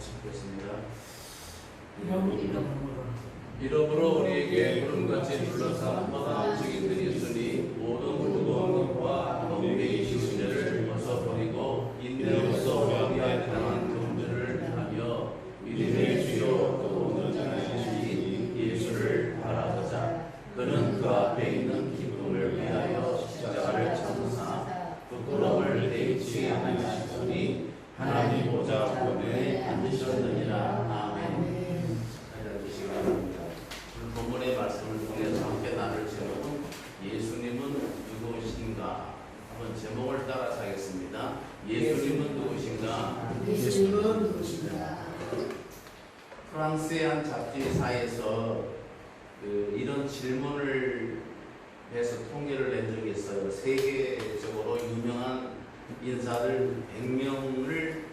네, 같이 보겠습니다. 이런 이름으로 우리에게 구름같이 둘러싼 뻔한 증인들이 있으니 모든 무거운 것과 멍대의 시신을 벗어버리고 인내로서 우리에게 당한 경주를 하며 믿음의 주요 또 온전하신 예수를 바라보자 그는 그 앞에 있는 기쁨을 위하여 십자가를 참으사 부끄러움을 내치 아니하시더니 하나님 보좌 보좌에 앉으셨느니라 아멘 기다리시기 바랍니다. 오늘 본문의 말씀을 통해서 함께 나눌 제목은 예수님은 누구신가? 한번 제목을 따라서 하겠습니다. 예수님은 누구신가? 예수님은 누구신가? 프랑스의 한 잡지사에서 그 이런 질문을 해서 통계를 낸 적이 있어요. 세계적으로 유명한 인사들 100명을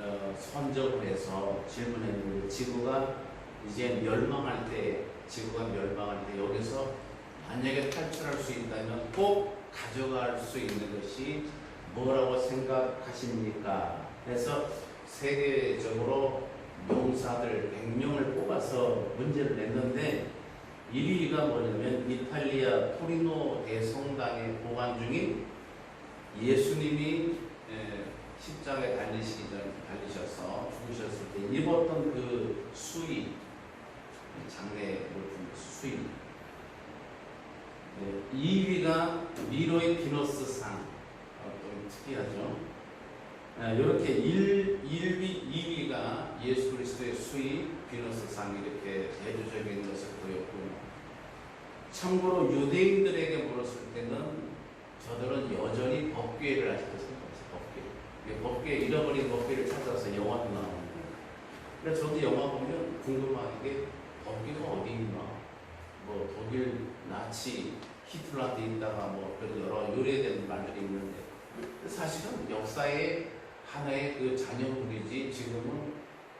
어, 선정을 해서 질문했는데 지구가 이제 멸망할 때, 지구가 멸망할 때 여기서 만약에 탈출할 수 있다면 꼭 가져갈 수 있는 것이 뭐라고 생각하십니까? 해서 세계적으로 용사들 100명을 뽑아서 문제를 냈는데 1위가 뭐냐면 이탈리아 토리노 대성당에 보관 중인 예수님이 에, 십자가에 달리시기 전 달리셔서 죽으셨을 때 입었던 그 수의 장례 물품 수의 네, 2위가 미로의 비너스상 어, 좀 특이하죠. 이렇게 1, 1위, 2위가 예수 그리스도의 수의 비너스상 이렇게 대조적인 것을 보였고 참고로 유대인들에게 물었을 때는 저들은 여전히 법궤를 아직도 생각했어요. 법궤. 법궤 잃어버린 법궤를 찾아서 영화도 나오는데. 그래서 저도 영화 보면 궁금한 게 법궤가 어디 있나? 뭐 독일 나치 히틀러한테 있다가 뭐 그런 여러 요래된 말들이 있는데 사실은 역사의 하나의 그 잔여물이지 지금은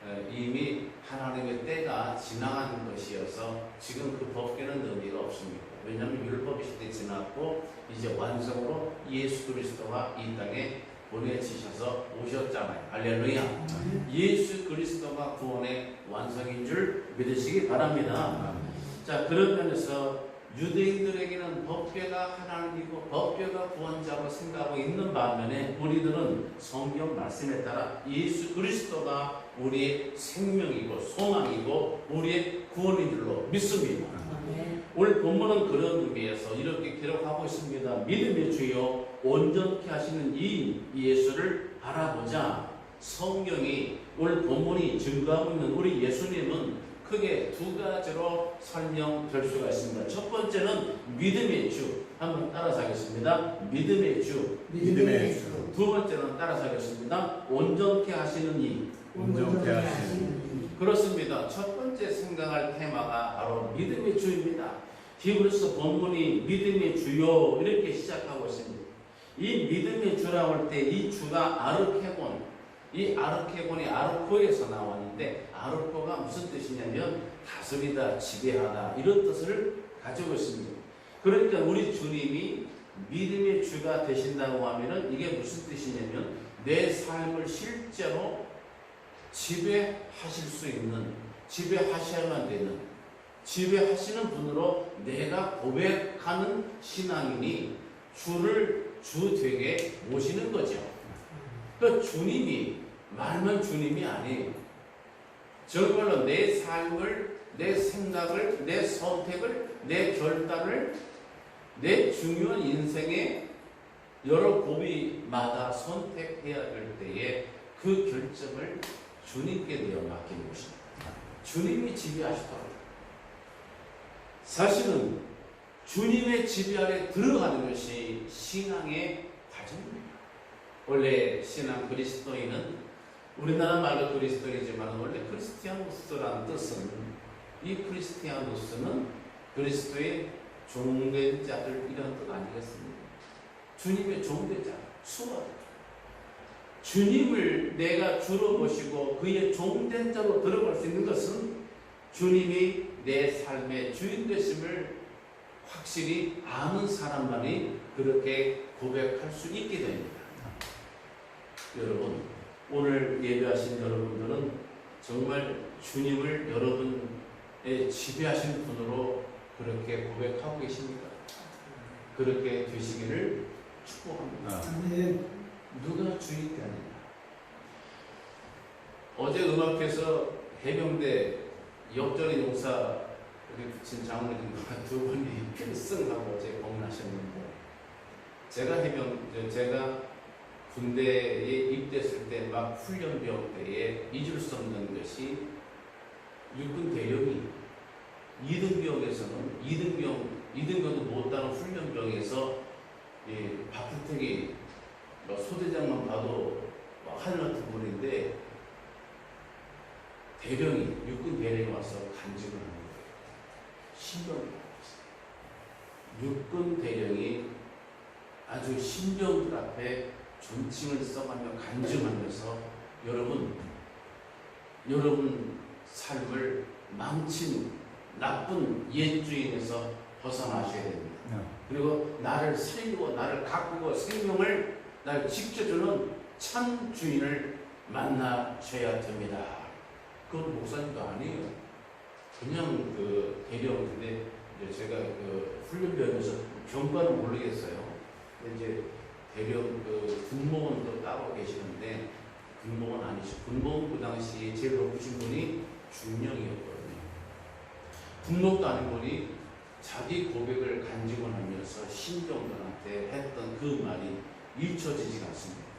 에, 이미 하나님의 때가 지나간 것이어서 지금 그 법계는 의미가 없습니다. 왜냐하면 율법 시대 지났고 이제 완성으로 예수 그리스도가 이 땅에 보내지셔서 오셨잖아요. 할렐루야. 예수 그리스도가 구원의 완성인 줄 믿으시기 바랍니다. 자 그런 면에서 유대인들에게는 법궤가 하나님이고 법궤가 구원자로 생각하고 있는 반면에 우리들은 성경 말씀에 따라 예수 그리스도가 우리의 생명이고 소망이고 우리의 구원인 줄로 믿습니다. 오늘 본문은 그런 의미에서 이렇게 기록하고 있습니다. 믿음의 주요 온전케 하시는 이 예수를 바라보자. 성경이 오늘 본문이 증거하고 있는 우리 예수님은 크게 두 가지로 설명될 수가 있습니다. 첫 번째는 믿음의 주. 한번 따라서 하겠습니다. 믿음의 주. 믿음의 주 두 번째는 따라서 하겠습니다. 온전케 하시는 이. 온전케 하시는 그렇습니다. 첫 번째 생각할 테마가 바로 믿음의 주입니다. 히브리서 본문이 믿음의 주요 이렇게 시작하고 있습니다. 이 믿음의 주라고 할 때 이 주가 아르케곤, 이 아르케곤이 아르코에서 나왔는데 아르코가 무슨 뜻이냐면 다스리다, 지배하다 이런 뜻을 가지고 있습니다. 그러니까 우리 주님이 믿음의 주가 되신다고 하면은 이게 무슨 뜻이냐면 내 삶을 실제로 지배하실 수 있는 지배하셔야만 되는 지배하시는 분으로 내가 고백하는 신앙인이 주를 주 되게 모시는 거죠. 그 주님이 말만 주님이 아니에요. 정말로 내 삶을 내 생각을 내 선택을 내 결단을 내 중요한 인생의 여러 고비마다 선택해야 될 때에 그 결정을 주님께 내어 맡기는 것입니다. 주님이 지배하시더라고요. 사실은 주님의 지배 아래 들어가는 것이 신앙의 과정입니다. 원래 신앙 그리스도인은 우리나라 말로 그리스도이지만 원래 크리스티아노스라는 뜻은 이 크리스티아노스는 그리스도의 종된 자들 이런 뜻 아니겠습니까? 주님의 종된 자, 수호자. 주님을 내가 주로 모시고 그의 종된 자로 들어갈 수 있는 것은 주님이 내 삶의 주인 되심을 확실히 아는 사람만이 그렇게 고백할 수 있게 됩니다. 여러분, 오늘 예배하신 여러분들은 정말 주님을 여러분의 지배하신 분으로 그렇게 고백하고 계십니다. 그렇게 되시기를 축복합니다. 아멘. 누가 주인이 아니냐. 어제 음악회에서 해병대 역전의 용사 우리 부친 장로님과 두 분이 필승하고 어제 공연하셨는데 제가 해병 제가 군대에 입대했을 때 막 훈련병 때에 잊을 수 없는 것이 육군 대령이 이등병에서는 이등병 이등병도 못하는 훈련병에서 이 박주택이 뭐 소대장만 봐도 뭐 하늘 같은 분인데 대령이 육군 대령이 와서 간직을. 받았어요. 육군 대령이 아주 신병들 앞에 존칭을 써가며 간증하면서 여러분 여러분 삶을 망친 나쁜 옛 주인에서 벗어나셔야 됩니다. 그리고 나를 살리고 나를 가꾸고 생명을 날 지켜주는 참 주인을 만나셔야 됩니다. 그건 목사님도 아니에요. 그냥 그 대령인데 제가 그 훈련병에서 경과는 모르겠어요. 이제 대령 그 군목원도 따로 계시는데 군목원 아니시고 군목원 그 당시 제일 높으신 분이 중령이었거든요. 군목도 아닌 분이 자기 고백을 간직을 하면서 신병들한테 했던 그 말이 잊혀지지가 않습니다.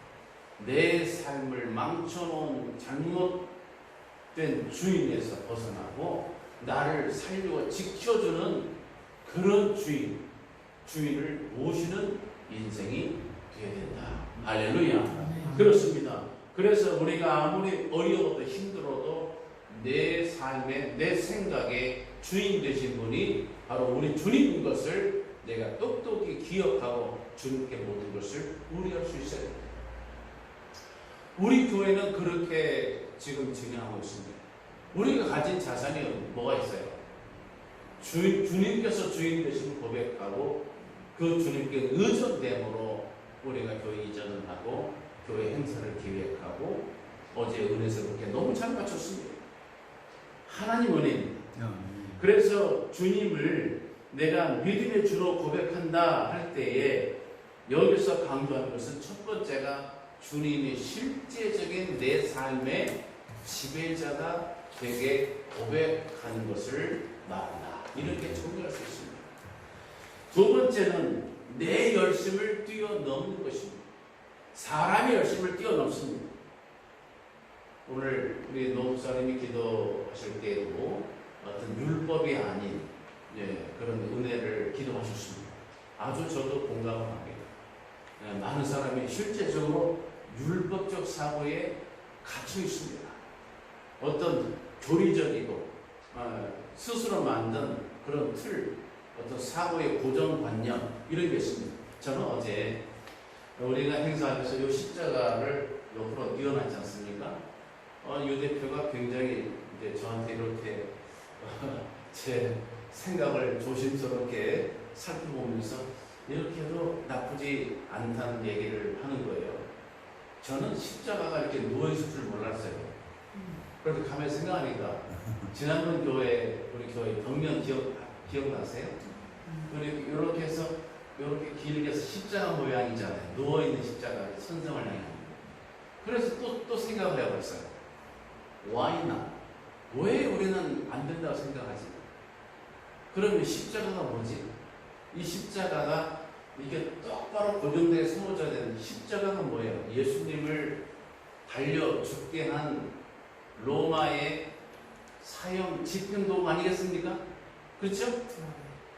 내 삶을 망쳐놓은 잘못된 주인에서 벗어나고 나를 살리고 지켜주는 그런 주인, 주인을 모시는 인생이 되어야 된다. 할렐루야. 그렇습니다. 그래서 우리가 아무리 어려워도 힘들어도 내 삶에 내 생각에 주인 되신 분이 바로 우리 주님인 것을 내가 똑똑히 기억하고 주님께 모든 것을 우리할 수 있어야 됩니다. 우리 교회는 그렇게 지금 진행하고 있습니다. 우리가 가진 자산이 뭐가 있어요? 주, 주님께서 주인 되신 고백하고 그 주님께 의존됨으로 우리가 교회 이전을 하고 교회 행사를 기획하고 어제 은혜서 그렇게 너무 잘 맞췄습니다. 하나님 은혜입니다. 그래서 주님을 내가 믿음의 주로 고백한다 할 때에 여기서 강조하는 것은 첫 번째가 주님이 실제적인 내 삶의 지배자가 되게 고백하는 것을 말한다. 이렇게 정리할 수 있습니다. 두 번째는 내 열심을 뛰어넘는 것입니다. 사람의 열심을 뛰어넘습니다. 오늘 우리 노목사님이 기도하실 때에도 어떤 율법이 아닌 예, 그런 은혜를 기도하셨습니다. 아주 저도 공감을 합니다. 예, 많은 사람이 실제적으로 율법적 사고에 갇혀 있습니다. 어떤 교리적이고 어, 스스로 만든 그런 틀, 어떤 사고의 고정관념 이런 게 있습니다. 저는 어제 우리가 행사하면서 이 십자가를 옆으로 띄워놨지 않습니까? 어, 유 대표가 굉장히 이제 저한테 이렇게 제 생각을 조심스럽게 살펴보면서 이렇게 해도 나쁘지 않다는 얘기를 하는 거예요. 저는 십자가가 이렇게 누워있을 줄 몰랐어요. 그런데 가만히 생각하니까 지난번 교회 우리 교회 벽면 기억 기억나세요? 우리 이렇게 해서 이렇게 길게 해서 십자가 모양이잖아요. 누워 있는 십자가 천성을 향해. 그래서 또 또 생각을 해봤어요. Why not? 왜 우리는 안 된다고 생각하지? 그러면 십자가가 뭐지? 이 십자가가 이게 똑바로 고정되게 세워져야 되는 십자가가 뭐예요? 예수님을 달려 죽게 한 로마의 사형 집행도구 아니겠습니까? 그렇죠?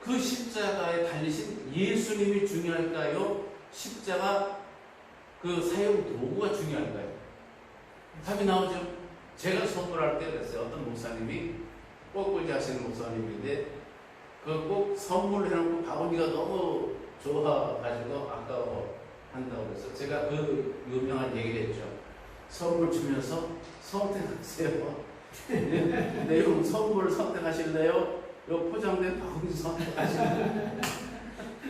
그 십자가에 달리신 예수님이 중요할까요? 십자가 그 사용 도구가 중요할까요? 답이 나오죠. 제가 선물할 때 그랬어요. 어떤 목사님이 꽃꽂이 하시는 목사님인데 그 꼭 선물을 해놓고 바구니가 너무 좋아가지고 아까워 한다고 그래서 제가 그 유명한 얘기를 했죠. 선물 주면서 선택하세요. 내용 선물 선택하실래요? 요 포장된 바구니 선택하실래요?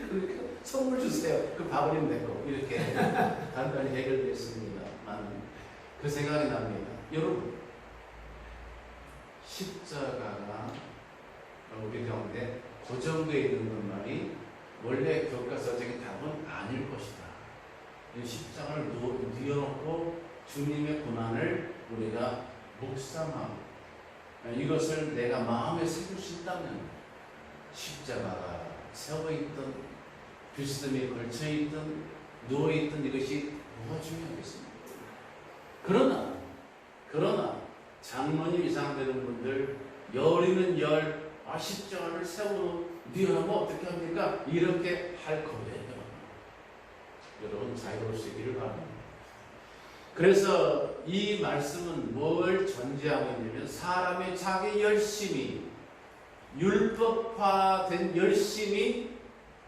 그러니까 선물 주세요. 그 바구니는 내 거. 이렇게 간단히 해결됐습니다만 그 생각이 납니다. 여러분, 십자가가 우리 가운데 고정되어 있는 것만이 원래 교과서적인 답은 아닐 것이다. 이 십자가를 누워- 뉘어놓고 주님의 고난을 우리가 묵상하고 이것을 내가 마음에 있다면 십자가가 세워 있던 비스듬히 걸쳐 있던 누워 있던 이것이 뭐가 중요하겠습니까? 그러나 그러나 장로님 이상 되는 분들 열이는 열 아, 십자가를 세우고 뉘어놓으면 어떻게 합니까? 이렇게 할 거예요. 여러분 자유로울 수 있기를 바랍니다. 그래서 이 말씀은 뭘 전제하고 있냐면 사람의 자기 열심이 율법화된 열심이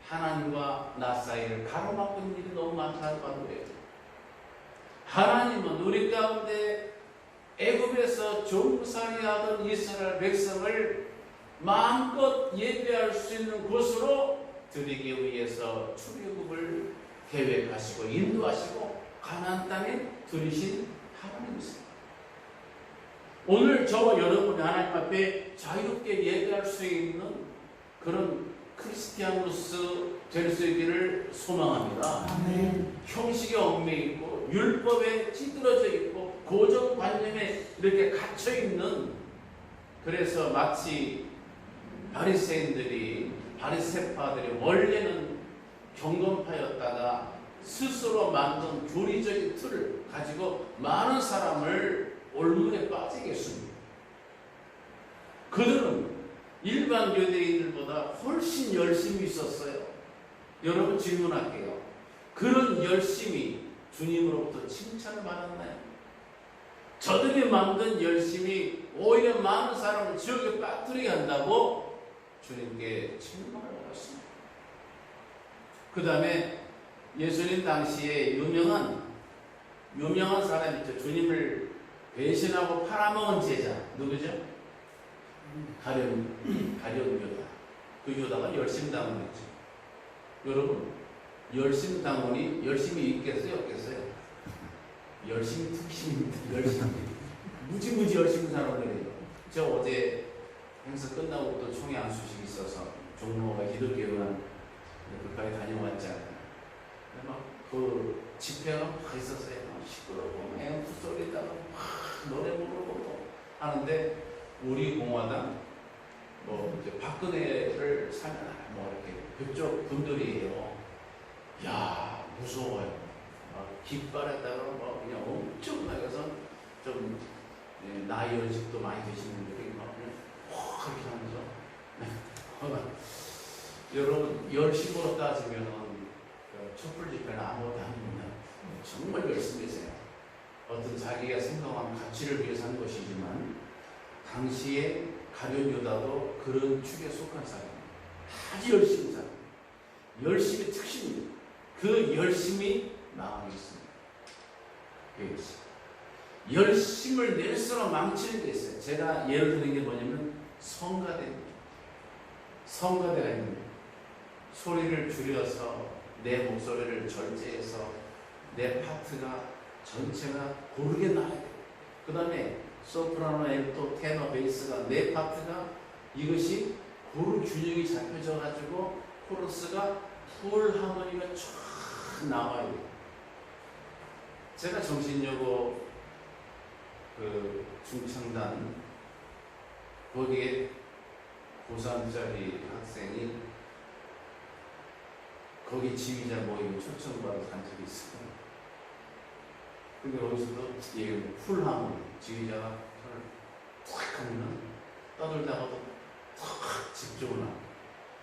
하나님과 나 사이를 가로막고 있는 일이 너무 많다는 거예요. 하나님은 우리 가운데 애굽에서 종살이 하던 이스라엘 백성을 마음껏 예배할 수 있는 곳으로 드리기 위해서 출애굽을 계획하시고 인도하시고 가나안 땅에 들이신 하나님이십니다. 오늘 저와 여러분이 하나님 앞에 자유롭게 예배할 수 있는 그런 크리스티아누스 될수 있기를 소망합니다. 아멘. 형식에 얽매 있고 율법에 찌들어져 있고 고정관념에 이렇게 갇혀 있는 그래서 마치 바리새인들이 바리새파들이 원래는 경건파였다가 스스로 만든 교리적인 틀을 가지고 많은 사람을 올문에 빠지게 했습니다. 그들은 일반 유대인들보다 훨씬 열심히 있었어요. 여러분 질문할게요. 그런 열심이 주님으로부터 칭찬을 받았나요? 저들이 만든 열심이 오히려 많은 사람을 지옥에 빠뜨리게 한다고 주님께 책망을 받았습니다. 그 다음에 예수님 당시에 유명한 유명한 사람이 있죠. 주님을 배신하고 팔아먹은 제자 누구죠? 가련 가련 유다. 그 유다가 열심당원이죠. 여러분 열심당원이 열심히 있겠어요, 없겠어요? 열심히 특심입니다. 열심히 무지무지 열심히 사람들이에요. 저 어제 행사 끝나고 또 총회 안수식이 있어서 종로가 기독교관 그까지 다녀왔잖아요. 막그 집회가 막 있었어요. 막 시끄럽고 앵프 소리다가 막 노래 부르고 하는데 우리 공화당 뭐 이제 박근혜를 사면 뭐 이렇게 그쪽 분들이에요. 야 무서워요. 막 깃발에다가 뭐 그냥 엄청나게 해서 좀 예, 나이 연식도 많이 되신 분들이 막 그냥 확 이렇게 하면서 여러분 열심으로 따지면 그 촛불 집회는 아무것도 아닙니다. 정말 열심히 했어요. 어떤 자기가 생각한 가치를 위해서 한 것이지만 당시에 가련 유다도 그런 축에 속한 사람입니다. 아주 열심히 살 열심히 특심입니다. 그 열심이 마음에 있습니다. 그 열심. 열심을 낼수록 망치는 게 있어요. 제가 예를 드는 게 뭐냐면 성가대입니다. 성가대가 있는데 소리를 줄여서 내 목소리를 절제해서 내 파트가 전체가 고르게 나야 돼요. 그 다음에 소프라노, 엘토, 테너, 베이스가 내 파트가 이것이 고루 균형이 잡혀져 가지고 코러스가 풀 하모니가 쫙 나와요. 제가 정신여고 그 중창단 거기에 고3짜리 학생이 거기 지휘자 모임 초청받아서 간 적이 있어요. 근데 거기서도 얘기 풀하면 지휘자가 손을 탁 하면은 떠들다가도 탁 집중을 하고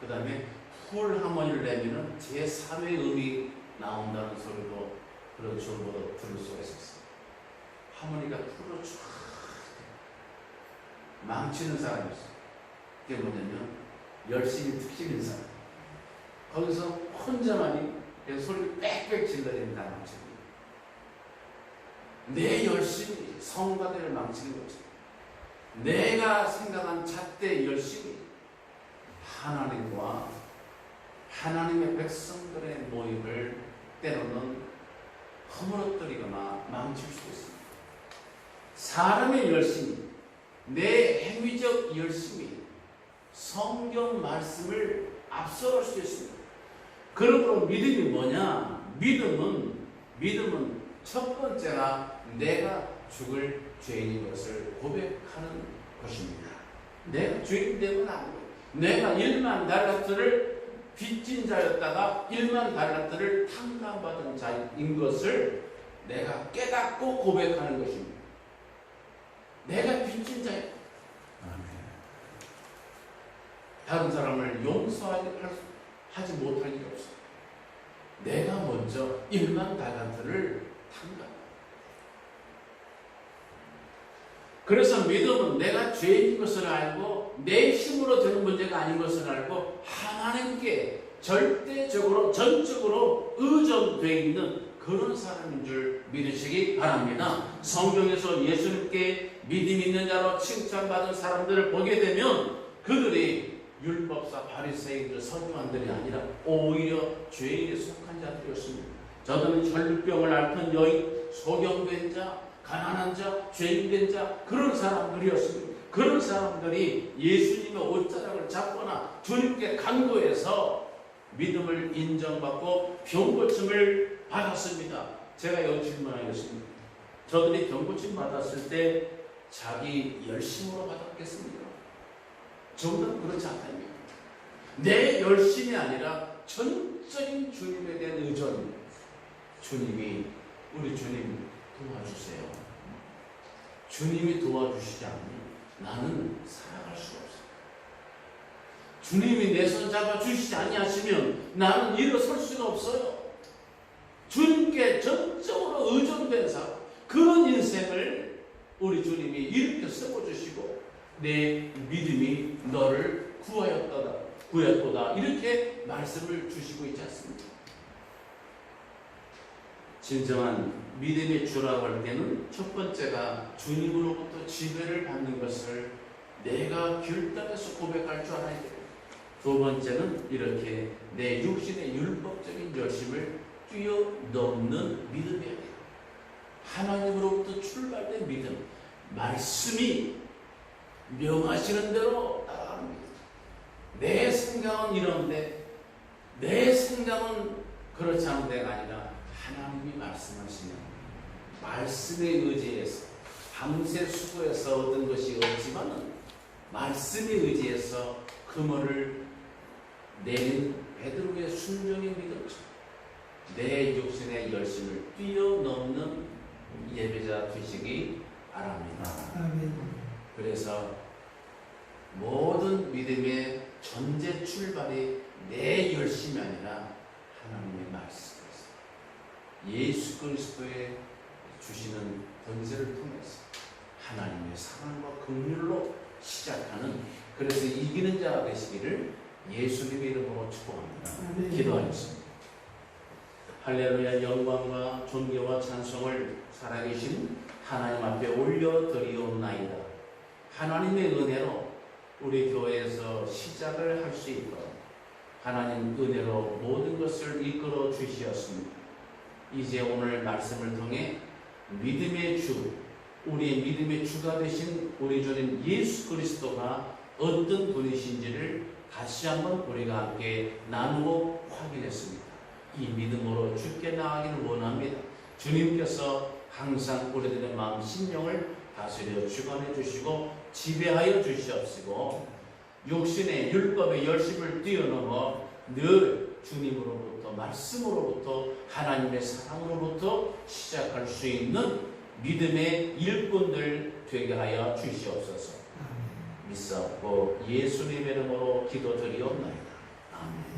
그 다음에 풀 하모니를 내면은 제3의 음이 나온다는 소리도 그런 주어보다 들을 수가 있었어요. 하모니가 풀로 쫙 망치는 사람이었어요. 그게 뭐냐면 열심히 특심인 사람. 거기서 그래서 소리를 빽빽 질러댄다 망치는 거예요. 내 열심이 성가대를 망치는 거죠. 내가 생각한 잣대 열심이 하나님과 하나님의 백성들의 모임을 때로는 허물어뜨리거나 망칠 수 있습니다. 사람의 열심이, 내 행위적 열심이 성경 말씀을 앞서갈 수 있습니다. 그러므로 믿음이 뭐냐? 믿음은, 믿음은 첫 번째가 내가 죽을 죄인인 것을 고백하는 것입니다. 내가 죄인 되면 안 돼. 내가 1만 달란트를 빚진 자였다가 1만 달란트를 탕감받은 자인 것을 내가 깨닫고 고백하는 것입니다. 내가 빚진 자야. 다른 사람을 용서하지 할 수- 하지 못할 일 없어. 내가 먼저 1만 달란트를 탕감. 그래서 믿음은 내가 죄인 것을 알고 내 힘으로 되는 문제가 아닌 것을 알고 하나님께 절대적으로 전적으로 의존되어 있는 그런 사람인 줄 믿으시기 바랍니다. 성경에서 예수님께 믿음 있는 자로 칭찬받은 사람들을 보게 되면 그들이 율법사 바리새인들 서기관들이 아니라 오히려 죄인에 속한 자들이었습니다. 저들은 혈병을 앓던 여인, 소경된 자, 가난한 자, 죄인된 자 그런 사람들이었습니다. 그런 사람들이 예수님의 옷자락을 잡거나 주님께 간구해서 믿음을 인정받고 병고침을 받았습니다. 제가 여기 질문하겠습니다. 저들이 병고침 받았을 때 자기 열심으로 받았겠습니 까? 저는 그렇지 않다니까. 내 열심이 아니라 전적인 주님에 대한 의존입니다. 주님이 우리 주님 도와주세요. 주님이 도와주시지 않으면 나는 살아갈 수 없어요. 주님이 내 손 잡아 주시지 아니하시면 나는 일어설 수가 없어요. 주님께 전적으로 의존된 사람, 그런 인생을 우리 주님이 이렇게 세워주시고 내 믿음이 너를 구하였다, 구했도다 이렇게 말씀을 주시고 있지 않습니까? 진정한 믿음의 주라고 할 때는 첫 번째가 주님으로부터 지배를 받는 것을 내가 결단해서 고백할 줄 알아야 돼요. 두 번째는 이렇게 내 육신의 율법적인 열심을 뛰어넘는 믿음이어야 돼요. 하나님으로부터 출발된 믿음, 말씀이 명하시는 대로 따라가는 믿음. 내 생각은 이런데 내 생각은 그렇지 않은 데가 아니라 하나님이 말씀하시면 말씀에 의지해서 밤새 수고해서 얻은 것이 없지만은 말씀에 의지해서 그물을 내린 베드로의 순종의 믿음처럼 내 육신의 열심을 뛰어넘는 예배자 되시기 바랍니다. 그래서 모든 믿음의 전제 출발이 내 열심이 아니라 하나님의 말씀이었어요. 예수 그리스도의 주시는 권세를 통해서 하나님의 사랑과 긍휼로 시작하는 그래서 이기는 자가 되시기를 예수님의 이름으로 축복합니다. 아멘. 기도하겠습니다. 할렐루야 영광과 존귀와 찬송을 살아계신 하나님 앞에 올려드리옵나이다. 하나님의 은혜로 우리 교회에서 시작을 할 수 있도록 하나님 은혜로 모든 것을 이끌어 주시었습니다. 이제 오늘 말씀을 통해 믿음의 주, 우리의 믿음의 주가 되신 우리 주님 예수 그리스도가 어떤 분이신지를 다시 한번 우리가 함께 나누고 확인했습니다. 이 믿음으로 주께 나아가기를 원합니다. 주님께서 항상 우리들의 마음 심령을 다스려 주관해 주시고 지배하여 주시옵시고 육신의 율법의 열심을 뛰어넘어 늘 주님으로부터 말씀으로부터 하나님의 사랑으로부터 시작할 수 있는 믿음의 일꾼들 되게 하여 주시옵소서. 아멘. 믿사옵고 예수님의 이름으로 기도드리옵나이다. 아멘.